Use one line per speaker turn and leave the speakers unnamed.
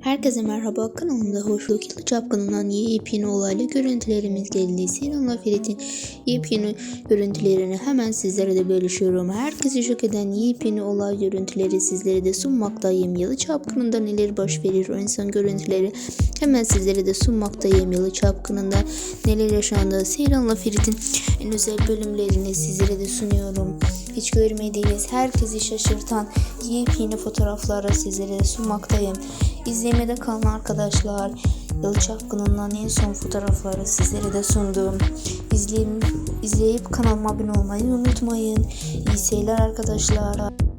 Herkese merhaba kanalımda Hoşluk Yılı Çapkını'ndan yepyeni olaylı görüntülerimiz geldi. Sinan'la Ferit'in yepyeni görüntülerini hemen sizlere de bölüşüyorum. Herkesi şok eden yepyeni olay görüntüleri sizlere de sunmaktayım. Yalı Çapkını'nda neler baş verir o insan görüntüleri hemen sizlere de sunmaktayım. Yalı Çapkını'nda neler yaşandı Sinan'la Ferit'in en özel bölümlerini sizlere de sunuyorum. Hiç görmediğiniz herkesi şaşırtan yepyeni fotoğrafları sizlere sunmaktayım. İzlemede kalan arkadaşlar Yalı Çapkını'ndan en son fotoğrafları sizlere de sundum. İzleyip, izleyip kanalıma abone olmayı unutmayın. İyi seyirler arkadaşlar.